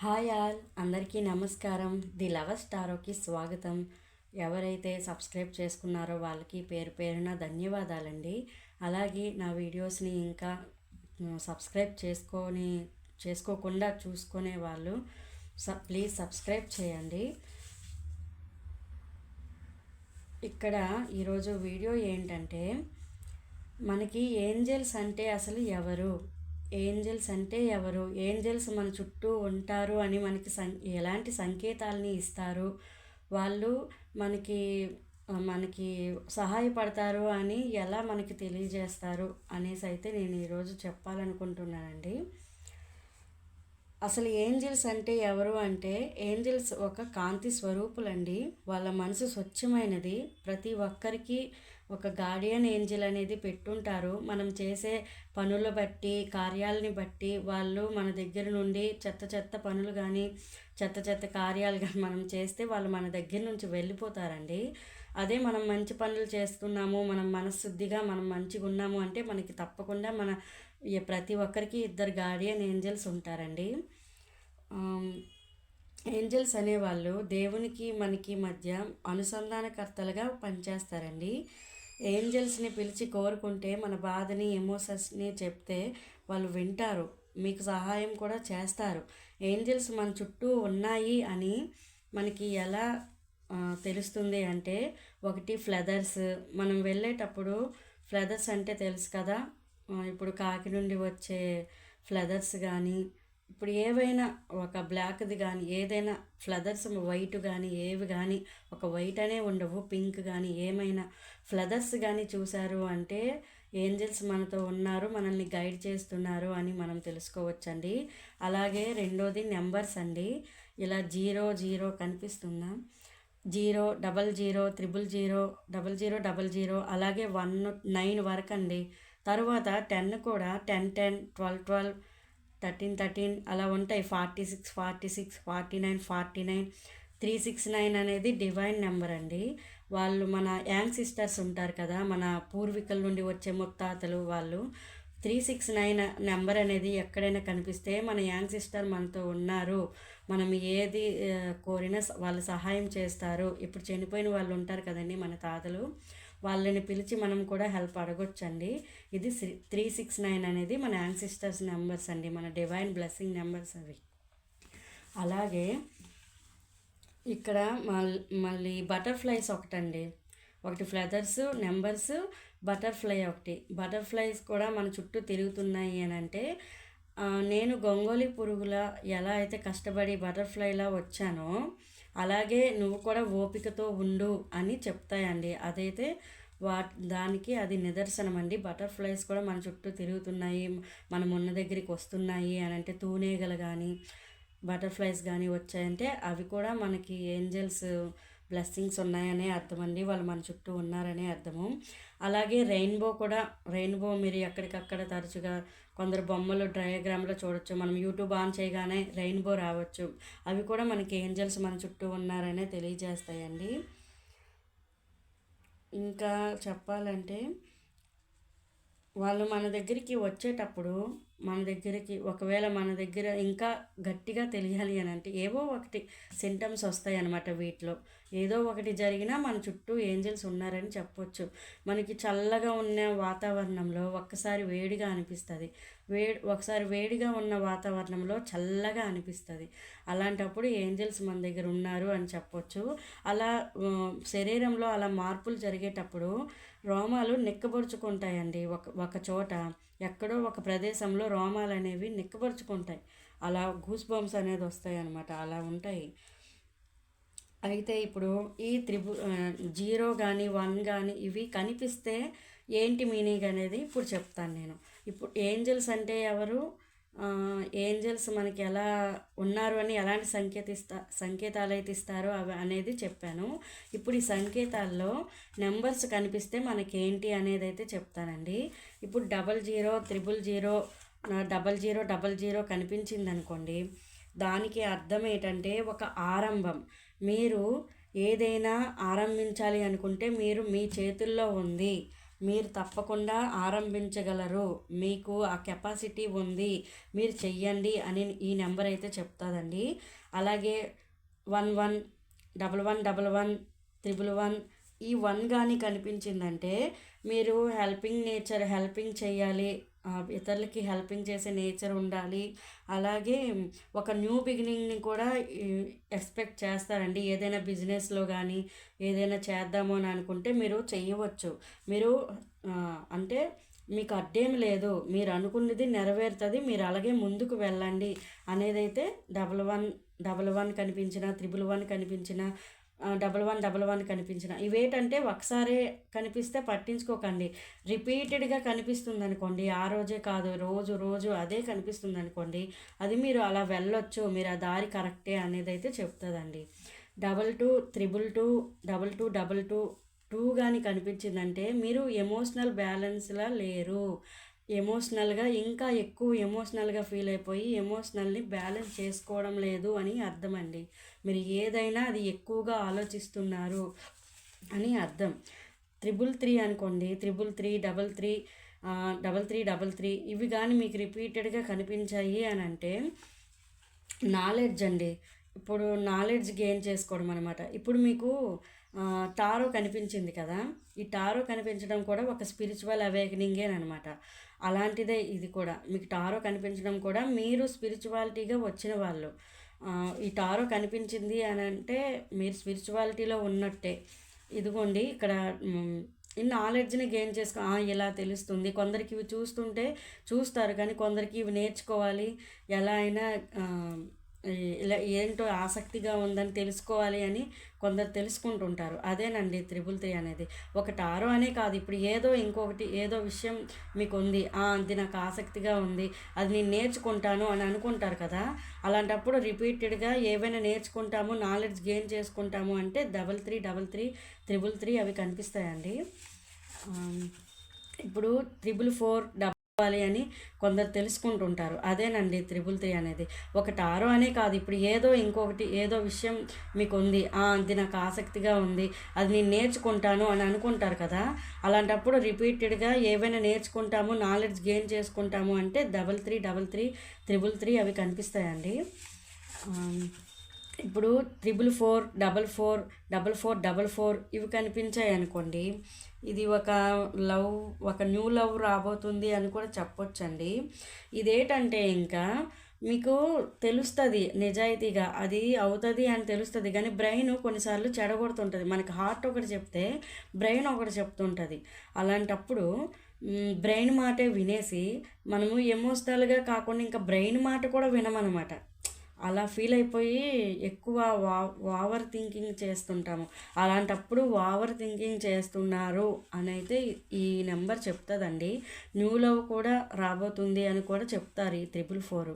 Hi all అందరికీ నమస్కారం. The lover స్టారోకి స్వాగతం. ఎవరైతే సబ్స్క్రైబ్ చేసుకున్నారో వాళ్ళకి పేరు పేరున ధన్యవాదాలండి. అలాగే నా వీడియోస్ని ఇంకా సబ్స్క్రైబ్ చేసుకొని చేసుకోకుండా చూసుకునే వాళ్ళు స ప్లీజ్ సబ్స్క్రైబ్ చేయండి. ఇక్కడ ఈరోజు వీడియో ఏంటంటే మనకి ఏంజల్స్ అంటే అసలు ఎవరు? ఏంజల్స్ అంటే ఎవరు? ఏంజల్స్ మన చుట్టూ ఉంటారు అని మనకి సం ఎలాంటి సంకేతాలని ఇస్తారు? వాళ్ళు మనకి మనకి సహాయపడతారు అని ఎలా మనకి తెలియజేస్తారు అనేసి అయితే నేను ఈరోజు చెప్పాలనుకుంటున్నానండి. అసలు ఏంజిల్స్ అంటే ఎవరు అంటే ఏంజిల్స్ ఒక కాంతి స్వరూపులండి. వాళ్ళ మనసు స్వచ్ఛమైనది. ప్రతి ఒక్కరికి ఒక గార్డియన్ ఏంజిల్ అనేది పెట్టుంటారు. మనం చేసే పనుల బట్టి కార్యాలని బట్టి వాళ్ళు మన దగ్గర నుండి చెత్త చెత్త పనులు కానీ చెత్త చెత్త కార్యాలు కానీ మనం చేస్తే వాళ్ళు మన దగ్గర నుంచి వెళ్ళిపోతారండి. అదే మనం మంచి పనులు చేస్తున్నాము మనం మనశుద్ధిగా మనం మంచిగా ఉన్నాము అంటే మనకి తప్పకుండా మన ప్రతి ఒక్కరికి ఇద్దరు గార్డియన్ ఏంజల్స్ ఉంటారండి. ఏంజల్స్ అనేవాళ్ళు దేవునికి మనకి మధ్య అనుసంధానకర్తలుగా పనిచేస్తారండి. ఏంజల్స్ని పిలిచి కోరుకుంటే మన బాధని ఎమోషన్స్ని చెప్తే వాళ్ళు వింటారు. మీకు సహాయం కూడా చేస్తారు. ఏంజల్స్ మన చుట్టూ ఉన్నాయి అని మనకి ఎలా తెలుస్తుంది అంటే ఒకటి ఫ్లెదర్స్. మనం వెళ్ళేటప్పుడు ఫ్లెదర్స్ అంటే తెలుసు కదా. ఇప్పుడు కాకి నుండి వచ్చే ఫ్లెదర్స్ కానీ ఇప్పుడు ఏవైనా ఒక బ్లాక్ది కానీ ఏదైనా ఫ్లదర్స్ వైట్ కానీ ఏవి కానీ ఒక వైట్ అనే ఉండవు. పింక్ కానీ ఏమైనా ఫ్లదర్స్ కానీ చూశారు అంటే ఏంజల్స్ మనతో ఉన్నారు మనల్ని గైడ్ చేస్తున్నారు అని మనం తెలుసుకోవచ్చండి. అలాగే రెండోది నెంబర్స్ అండి. ఇలా జీరో జీరో కనిపిస్తుందా? Zero double zero triple zero double zero double zero అలాగే వన్ నైన్ వరకు అండి తర్వాత టెన్ కూడా ten ten twelve twelve thirteen thirteen అలా ఉంటాయి. Forty six forty six forty nine forty nine three six nine అనేది divine number అండి. వాళ్ళు మన యాంగ్ సిస్టర్స్ ఉంటారు కదా మన పూర్వీకుల నుండి వచ్చే ముత్తాతలు వాళ్ళు. త్రీ సిక్స్ నైన్ నెంబర్ అనేది ఎక్కడైనా కనిపిస్తే మన యాంగ్ సిస్టర్ మనతో ఉన్నారు. మనం ఏది కోరినా స- వాళ్ళు సహాయం చేస్తారు. ఇప్పుడు చనిపోయిన వాళ్ళు ఉంటారు కదండి మన తాతలు. వాళ్ళని పిలిచి మనం కూడా హెల్ప్ అడగొచ్చండి. ఇది త్రీ సిక్స్ నైన్ అనేది మన యాన్సిస్టర్స్ నెంబర్స్ అండి మన డివైన్ బ్లెస్సింగ్ నెంబర్స్ అవి. అలాగే ఇక్కడ మళ్ళీ బటర్ఫ్లైస్ ఒకటండి. ఒకటి ఫ్లెదర్స్ నెంబర్స్ బటర్ఫ్లై ఒకటి. బటర్ఫ్లైస్ కూడా మన చుట్టూ తిరుగుతున్నాయి అని అంటే నేను గొంగోలి పురుగుల ఎలా అయితే కష్టపడి బటర్ఫ్లైలా వచ్చానో అలాగే నువ్వు కూడా ఓపికతో ఉండు అని చెప్తాయండి. అదైతే వా దానికి అది నిదర్శనం అండి బటర్ఫ్లైస్ కూడా మన చుట్టూ తిరుగుతున్నాయి. మనం ఉన్న దగ్గరికి వస్తున్నాయి అని అంటే తూనేగలు కానీ బటర్ఫ్లైస్ కానీ వచ్చాయంటే అవి కూడా మనకి ఏంజల్స్ బ్లెస్సింగ్స్ ఉన్నాయనే అర్థం అండి వాళ్ళు మన చుట్టూ ఉన్నారనే అర్థము. అలాగే రెయిన్బో కూడా రెయిన్బో మీరు ఎక్కడికక్కడ తరచుగా కొందరు బొమ్మలు డయాగ్రామ్లో చూడొచ్చు. మనం యూట్యూబ్ ఆన్ చేయగానే రెయిన్బో రావచ్చు. అవి కూడా మనకి ఏంజల్స్ మన చుట్టూ ఉన్నారనే తెలియజేస్తాయండి. ఇంకా చెప్పాలంటే వాళ్ళు మన దగ్గరికి వచ్చేటప్పుడు మన దగ్గరికి ఒకవేళ మన దగ్గర ఇంకా గట్టిగా తెలియాలి అని అంటే ఏవో ఒకటి సింటమ్స్ వస్తాయి అన్నమాట వీటిలో. ఏదో ఒకటి జరిగినా మన చుట్టూ ఏంజల్స్ ఉన్నారని చెప్పొచ్చు. మనకి చల్లగా ఉన్న వాతావరణంలో ఒక్కసారి వేడిగా అనిపిస్తుంది. వేడి ఒకసారి వేడిగా ఉన్న వాతావరణంలో చల్లగా అనిపిస్తుంది. అలాంటప్పుడు ఏంజల్స్ మన దగ్గర ఉన్నారు అని చెప్పొచ్చు. అలా శరీరంలో అలా మార్పులు జరిగేటప్పుడు రోమాలు నిక్కబరుచుకుంటాయండి. ఒక ఒక చోట ఎక్కడో ఒక ప్రదేశంలో రోమాలు అనేవి నిక్కబరుచుకుంటాయి. అలా గూస్ బంప్స్ అనేది వస్తాయి అన్నమాట అలా ఉంటాయి. అయితే ఇప్పుడు ఈ త్రిభు జీరో కానీ వన్ కానీ ఇవి కనిపిస్తే ఏంటి మీనింగ్ అనేది ఇప్పుడు చెప్తాను నేను. ఇప్పుడు ఏంజల్స్ అంటే ఎవరు? ఏంజల్స్ మనకి ఎలా ఉన్నారు అని ఎలాంటి సంకేతిస్తా సంకేతాలు అయితే ఇస్తారో అవి అనేది చెప్పాను. ఇప్పుడు ఈ సంకేతాల్లో నెంబర్స్ కనిపిస్తే మనకి ఏంటి అనేది అయితే చెప్తానండి. ఇప్పుడు double zero triple zero double zero double zero కనిపించింది అనుకోండి దానికి అర్థం ఏంటంటే ఒక ఆరంభం. మీరు ఏదైనా ఆరంభించాలి అనుకుంటే మీరు మీ చేతుల్లో ఉంది. మీరు తప్పకుండా ఆరంభించగలరు. మీకు ఆ కెపాసిటీ ఉంది. మీరు చెయ్యండి అని ఈ నెంబర్ అయితే చెప్తాదండి. అలాగే one one double one double one triple one ఈ వన్ కానీ కనిపించిందంటే మీరు హెల్పింగ్ నేచర్ హెల్పింగ్ చేయాలి. ఇతరులకి హెల్పింగ్ చేసే నేచర్ ఉండాలి. అలాగే ఒక న్యూ బిగినింగ్ని కూడా ఎక్స్పెక్ట్ చేస్తారండి. ఏదైనా బిజినెస్లో కానీ ఏదైనా చేద్దాము అని అనుకుంటే మీరు చేయవచ్చు మీరు అంటే మీకు అడ్డేం లేదు. మీరు అనుకున్నది నెరవేరుతుంది. మీరు అలాగే ముందుకు వెళ్ళండి అనేదైతే డబల్ వన్ డబల్ వన్ కనిపించిన త్రిబుల్ వన్ కనిపించిన డబల్ వన్ డబల్ వన్ కనిపించిన. ఇవేటంటే ఒకసారే కనిపిస్తే పట్టించుకోకండి. రిపీటెడ్గా కనిపిస్తుంది అనుకోండి ఆ రోజే కాదు రోజు రోజు అదే కనిపిస్తుంది అనుకోండి అది మీరు అలా వెళ్ళొచ్చు మీరు ఆ దారి కరెక్టే అనేది అయితే చెప్తుందండి. Double two triple two double two double two two కానీ కనిపించిందంటే మీరు ఎమోషనల్ బ్యాలెన్స్లా లేరు. ఎమోషనల్గా ఇంకా ఎక్కువ ఎమోషనల్గా ఫీల్ అయిపోయి ఎమోషనల్ని బ్యాలెన్స్ చేసుకోవడం లేదు అని అర్థమండి. మీరు ఏదైనా అది ఎక్కువగా ఆలోచిస్తున్నారు అని అర్థం. త్రిబుల్ త్రీ అనుకోండి triple three double three double three double three ఇవి కానీ మీకు రిపీటెడ్గా కనిపించాయి అని అంటే నాలెడ్జ్ అండి. ఇప్పుడు నాలెడ్జ్ గెయిన్ చేసుకోవడం అనమాట ఇప్పుడు మీకు టారో కనిపించింది కదా. ఈ టారో కనిపించడం కూడా ఒక స్పిరిచువల్ అవేకనింగే అనమాట అలాంటిదే ఇది కూడా. మీకు టారో కనిపించడం కూడా మీరు స్పిరిచువాలిటీగా వచ్చిన వాళ్ళు. ఈ టారో కనిపించింది అని అంటే మీరు స్పిరిచువాలిటీలో ఉన్నట్టే. ఇదిగోండి ఇక్కడ ఈ నాలెడ్జ్ని గెయిన్ చేసుకో ఇలా తెలుస్తుంది. కొందరికి ఇవి చూస్తుంటే చూస్తారు కానీ కొందరికి ఇవి నేర్చుకోవాలి. ఎలా అయినా ఇలా ఏంటో ఆసక్తిగా ఉందని తెలుసుకోవాలి అని కొందరు తెలుసుకుంటుంటారు. అదేనండి త్రిబుల్ త్రీ అనేది. ఒక టారో అనే కాదు ఇప్పుడు ఏదో ఇంకొకటి ఏదో విషయం మీకు ఉంది అది నాకు ఆసక్తిగా ఉంది. అది నేను నేర్చుకుంటాను అని అనుకుంటారు కదా. అలాంటప్పుడు రిపీటెడ్గా ఏవైనా నేర్చుకుంటాము నాలెడ్జ్ గెయిన్ చేసుకుంటాము అంటే double three double three triple three అవి కనిపిస్తాయండి. ఇప్పుడు త్రిబుల్ ఫోర్ డబ్బాలి అని కొందరు తెలుసుకుంటుంటారు. అదేనండి త్రిబుల్ త్రీ అనేది. ఒక టారో అనే కాదు. ఇప్పుడు ఏదో ఇంకొకటి ఏదో విషయం మీకు ఉంది అది నాకు ఆసక్తిగా ఉంది. అది నేను నేర్చుకుంటాను అని అనుకుంటారు కదా? అలాంటప్పుడు రిపీటెడ్గా ఏవైనా నేర్చుకుంటాము నాలెడ్జ్ గెయిన్ చేసుకుంటాము అంటే double three double three triple three అవి కనిపిస్తాయండి. ఇప్పుడు triple four double four double four double four ఇవి కనిపించాయి అనుకోండి ఇది ఒక లవ్ ఒక న్యూ లవ్ రాబోతుంది అని కూడా చెప్పొచ్చండి. ఇదేంటంటే ఇంకా మీకు తెలుస్తుంది నిజాయితీగా అది అవుతుంది అని తెలుస్తుంది. కానీ బ్రెయిన్ కొన్నిసార్లు చెడగొడుతుంటుంది. మనకి హార్ట్ ఒకటి చెప్తే బ్రెయిన్ ఒకటి చెప్తుంటుంది. అలాంటప్పుడు బ్రెయిన్ మాటే వినేసి మనము ఎమోషనల్గా కాకుండా ఇంకా బ్రెయిన్ మాట కూడా వినమనమాట. అలా ఫీల్ అయిపోయి ఎక్కువ వా ఓవర్ థింకింగ్ చేస్తుంటాము. అలాంటప్పుడు ఓవర్ థింకింగ్ చేస్తున్నారు అని అయితే ఈ నెంబర్ చెప్తుందండి. న్యూ లవ్ కూడా రాబోతుంది అని కూడా చెప్తారు ఈ త్రిపుల్ ఫోర్.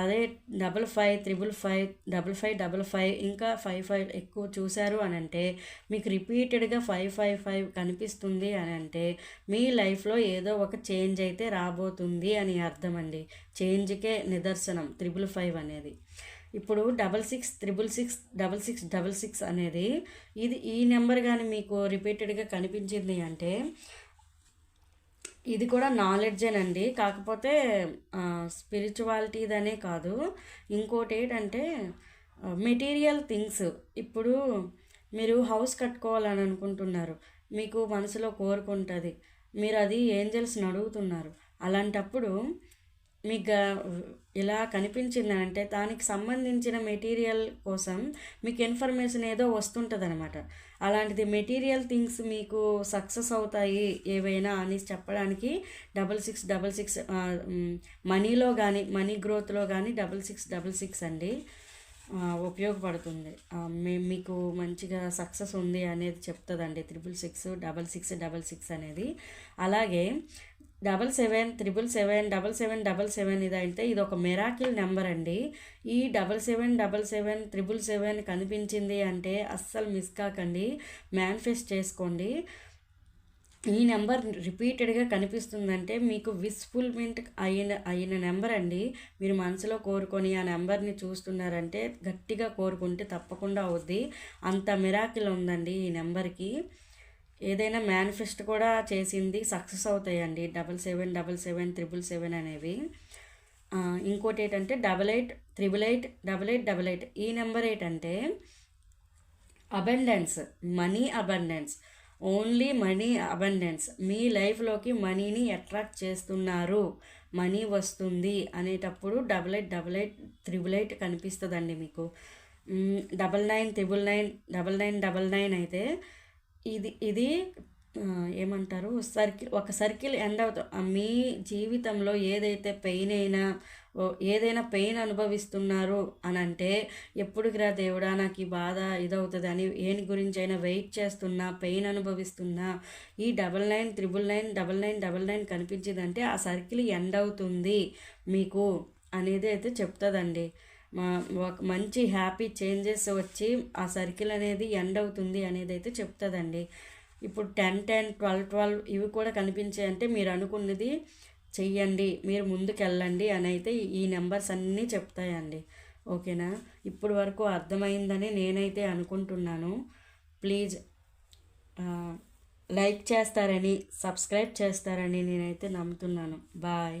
అదే double five triple five double five double five ఇంకా ఫైవ్ ఫైవ్ ఎక్కువ చూశారు అని అంటే మీకు రిపీటెడ్గా ఫైవ్ ఫైవ్ ఫైవ్ కనిపిస్తుంది అని అంటే మీ లైఫ్లో ఏదో ఒక చేంజ్ అయితే రాబోతుంది అని అర్థం అండి. చేంజ్కే నిదర్శనం త్రిబుల్ ఫైవ్ అనేది. ఇప్పుడు double six triple six double six double six అనేది ఇది ఈ నెంబర్ కానీ మీకు రిపీటెడ్గా కనిపించింది అంటే ఇది కూడా నాలెడ్జేనండి కాకపోతే స్పిరిచువాలిటీదనే కాదు. ఇంకోటి ఏంటంటే మెటీరియల్ థింగ్స్ ఇప్పుడు మీరు హౌస్ కట్టుకోవాలని అనుకుంటున్నారు మీకు మనసులో కోరుకుంటుంది. మీరు అది ఏంజల్స్ని అడుగుతున్నారు. అలాంటప్పుడు మీకు ఇలా కనిపించింది అంటే దానికి సంబంధించిన మెటీరియల్ కోసం మీకు ఇన్ఫర్మేషన్ ఏదో వస్తుంటుంది అనమాట అలాంటిది మెటీరియల్ థింగ్స్ మీకు సక్సెస్ అవుతాయి ఏవైనా అని చెప్పడానికి డబల్ సిక్స్ డబల్ సిక్స్ మనీలో కానీ మనీ గ్రోత్లో కానీ డబల్ సిక్స్ డబల్ సిక్స్ అండి ఉపయోగపడుతుంది. మే మీకు మంచిగా సక్సెస్ ఉంది అనేది చెప్తుందండి. Triple six double six double six అనేది. అలాగే double seven triple seven double seven double seven ఇది అయితే ఇది ఒక మెరాకిల్ నెంబర్ అండి. ఈ double seven double seven triple seven కనిపించింది అంటే అస్సలు మిస్ కాకండి. మేనిఫెస్ట్ చేసుకోండి. ఈ నెంబర్ రిపీటెడ్గా కనిపిస్తుందంటే మీకు విస్ఫుల్మెంట్ అయిన అయిన నెంబర్ అండి. మీరు మనసులో కోరుకొని ఆ నెంబర్ని చూస్తున్నారంటే గట్టిగా కోరుకుంటే తప్పకుండా అవుద్ది. అంత మిరాకిల్ ఉందండి ఈ నెంబర్కి ఏదైనా మేనిఫెస్ట్ కూడా చేసింది సక్సెస్ అవుతాయండి. Double seven double seven triple seven అనేవి. ఇంకోటి ఏంటంటే double eight triple eight double eight double eight ఈ నెంబర్ ఏంటంటే abundance money abundance only money abundance మీ లైఫ్లోకి మనీని అట్రాక్ట్ చేస్తున్నారు. మనీ వస్తుంది అనేటప్పుడు double eight double eight triple eight కనిపిస్తుందండి మీకు. Double nine triple nine double nine double nine అయితే ఇది ఇది ఏమంటారు? సర్కిల్ ఒక సర్కిల్ ఎండ్ అవుతా మీ జీవితంలో ఏదైతే పెయిన్ అయినా ఏదైనా పెయిన్ అనుభవిస్తున్నారు అని అంటే ఎప్పుడుకి రా దేవుడా నాకు ఈ బాధ ఇదవుతుంది అని ఏని గురించి అయినా వెయిట్ చేస్తున్నా పెయిన్ అనుభవిస్తున్నా ఈ double nine triple nine double nine double nine కనిపించిందంటే ఆ సర్కిల్ ఎండ్ అవుతుంది మీకు అనేది అయితే చెప్తుందండి. అండి ఒక మంచి హ్యాపీ చేంజెస్ వచ్చి ఆ సర్కిల్ అనేది ఎండ్ అవుతుంది అనేది అయితే చెప్తుందండి. ఇప్పుడు టెన్ టెన్ ట్వెల్వ్ ట్వెల్వ్ ఇవి కూడా కనిపించాయి అంటే మీరు అనుకున్నది చెయ్యండి మీరు ముందుకు వెళ్ళండి అని అయితే ఈ నెంబర్స్ అన్నీ చెప్తాయండి. ఓకేనా? ఇప్పుడు వరకు అర్థమైందని నేనైతే అనుకుంటున్నాను. ప్లీజ్ లైక్ చేస్తారని సబ్స్క్రైబ్ చేస్తారని నేనైతే నమ్ముతున్నాను. బాయ్.